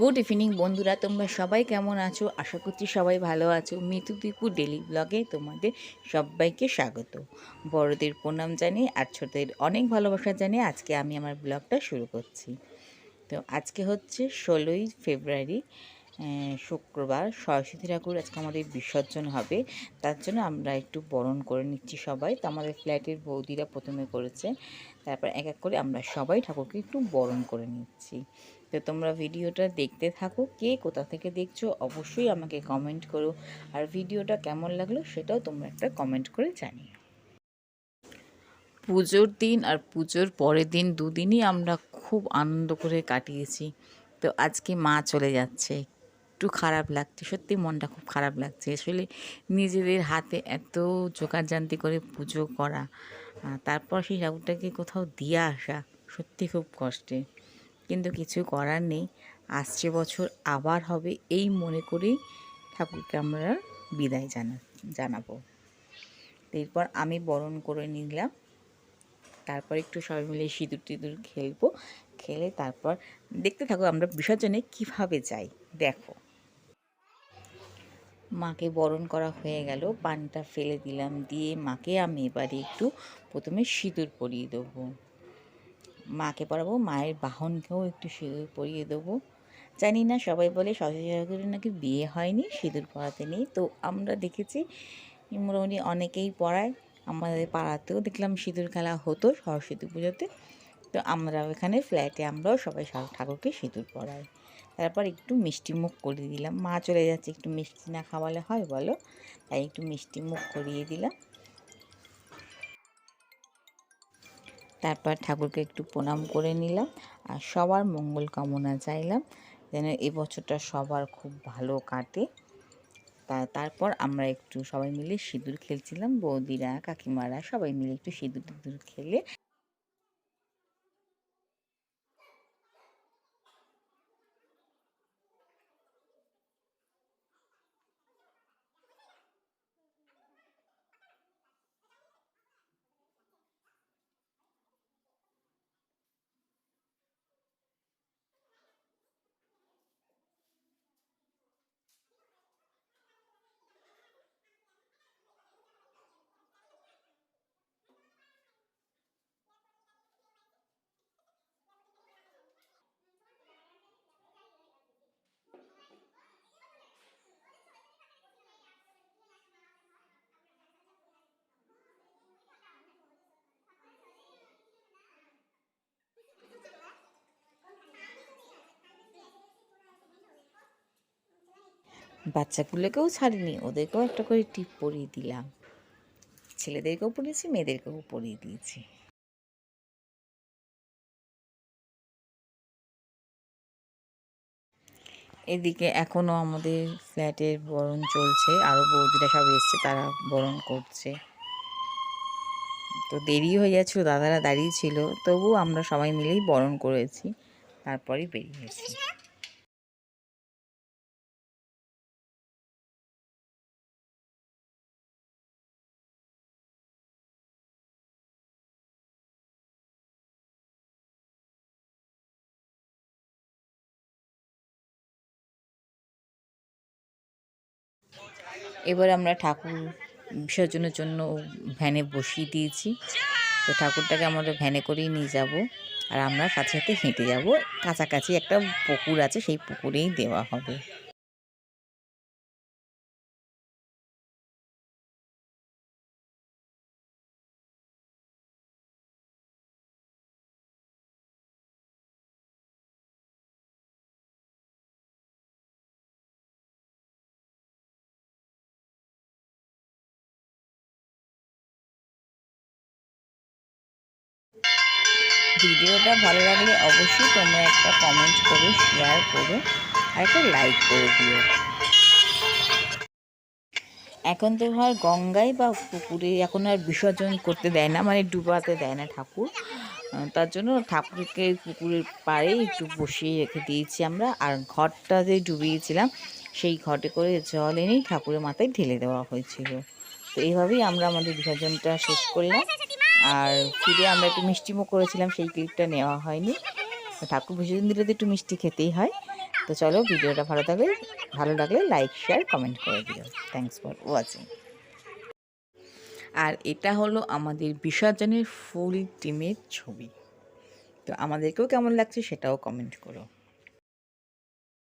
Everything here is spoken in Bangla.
গুড ইভিনিং বন্ধুরা। তোমরা সবাই কেমন আছো? আশা করছি সবাই ভালো আছো। মিতু দীপু ডেলি ব্লগে তোমাদের সবাইকে স্বাগত। বড়দের প্রণাম জানিয়ে আর ছোটদের অনেক ভালোবাসা জানিয়ে আজকে আমি আমার ব্লগটা শুরু করছি। তো আজকে হচ্ছে ষোলোই ফেব্রুয়ারি শুক্রবার সরস্বতী ঠাকুর আজকে আমাদের বিসর্জন হবে। তার জন্য আমরা একটু বরণ করে নিচ্ছি সবাই। তো আমাদের ফ্ল্যাটের বৌদিরা প্রথমে করেছে, তারপর এক এক করে আমরা সবাই ঠাকুরকে একটু বরণ করে নিচ্ছি। তো তোমরা ভিডিওটা দেখতে থাকো, কে কোথা থেকে দেখছ অবশ্যই আমাকে কমেন্ট করো। আর ভিডিওটা কেমন লাগল সেটাও তোমরা একটা কমেন্ট করে জানিও। পুজোর দিন আর পুজোর পরের দিন দুদিনই আমরা খুব আনন্দ করে কাটিয়েছি। তো আজকে মা চলে যাচ্ছে। একটু খারাপ লাগছে। সত্যি মনটা খুব খারাপ লাগছে। আসলে নিজেদের হাতে এত জোগাড়জান্তি করে পুজো করা তারপর সেই ঠাকুরটাকে কোথাও দিয়ে আসা সত্যি খুব কষ্টে কিন্তু কিছু করার নেই। আসছে বছর, আবার হবে এই মনে করেই ঠাকুরকে আমরা বিদায় জানা, জানাব। এরপর আমি বরণ করে নিলাম। তারপর একটু সবাই মিলে সিঁদুর টিঁদুর খেলব। খেলে তারপর দেখতে থাকো আমরা বিসর্জনে কীভাবে যাই। দেখো। মাকে বরণ করা হয়ে গেল। পানটা ফেলে দিলাম দিয়ে মাকে আমি এবারে একটু প্রথমে সিঁদুর পরিয়ে দেবো। মাকে পরাবো, মায়ের বাহনকেও একটু সিঁদুর পরিয়ে দেবো। জানি না, সবাই বলে ঠাকুরের নাকি বিয়ে হয়নি, সিঁদুর পরাতে নেই। তো আমরা দেখেছি, মোটামুটি অনেকেই পড়ায় আমাদের পাড়াতেও দেখলাম সিঁদুর খেলা হতো সরস্বতী পুজোতে। তো আমরা এখানে ফ্ল্যাটে আমরাও সবাই ঠাকুরকে সিঁদুর পরাই। তারপর একটু মিষ্টি মুখ করিয়ে দিলাম। মা চলে যাচ্ছে একটু মিষ্টি না খাওয়ালে হয় বলো? তাই একটু মিষ্টি মুখ করিয়ে দিলাম। তারপর ঠাকুরকে একটু প্রণাম করে নিলাম আর সবার মঙ্গল কামনা চাইলাম যেন এই বছরটা সবার খুব ভালো কাটে। তা তারপর আমরা একটু সবাই মিলে সিঁদুর খেলছিলাম, বৌদিরা, কাকিমারা সবাই মিলে একটু সিঁদুর টিঁদুর খেলে বাচ্চাগুলোকেও ছাড়িনি, ওদেরকেও একটা করে টিপ পরিয়ে দিলাম। ছেলেদেরকেও পরিয়েছি, মেয়েদেরকেও পরিয়ে দিয়েছি। এদিকে এখনও আমাদের ফ্ল্যাটের বরণ চলছে আরও বৌদিরা সব এসছে, তারা বরণ করছে। তো দেরি হয়ে যাচ্ছিল, দাদারা দাঁড়িয়ে ছিল তবু আমরা সবাই মিলেই বরণ করেছি, তারপরেই বেরিয়েছি এবার আমরা ঠাকুর বিসর্জনের জন্য ভ্যানে বসিয়ে দিয়েছি। তো ঠাকুরটাকে আমরা ভ্যানে করেই নিয়ে যাব। আর আমরা সাথে সাথে হেঁটে যাব। কাছাকাছি একটা পুকুর আছে, সেই পুকুরেই দেওয়া হবে। ভিডিওটা ভালো লাগলে অবশ্যই তোমরা একটা কমেন্ট করো শেয়ার করো আর একটা লাইক করে দিও। এখন তো হয় গঙ্গায় বা পুকুরে এখন আর বিসর্জন করতে দেয় না মানে ডুবাতে দেয় না ঠাকুর। তার জন্য ঠাকুরকে পুকুরের পাড়ে একটু বসিয়ে রেখে দিয়েছি আমরা। আর ঘরটা যে ডুবিয়েছিলাম, সেই ঘটে করে জল এনেই ঠাকুরের মাথায় ঢেলে দেওয়া হয়েছিল। তো এইভাবেই আমরা আমাদের বিসর্জনটা শেষ করলাম। আর ফিরে আমরা একটু মিষ্টিমুখ করেছিলাম, সেই ক্লিপটা নেওয়া হয়নি। ঠাকুর বিসর্জন দিলে তো একটু মিষ্টি খেতেই হয়। তো চলো ভিডিওটা ভালো থাকলে, ভালো লাগলে লাইক শেয়ার কমেন্ট করে দিও। থ্যাংকস ফর ওয়াচিং আর এটা হলো আমাদের বিসর্জনের ফুল টিমের ছবি। তো আমাদেরকেও কেমন লাগছে সেটাও কমেন্ট করো।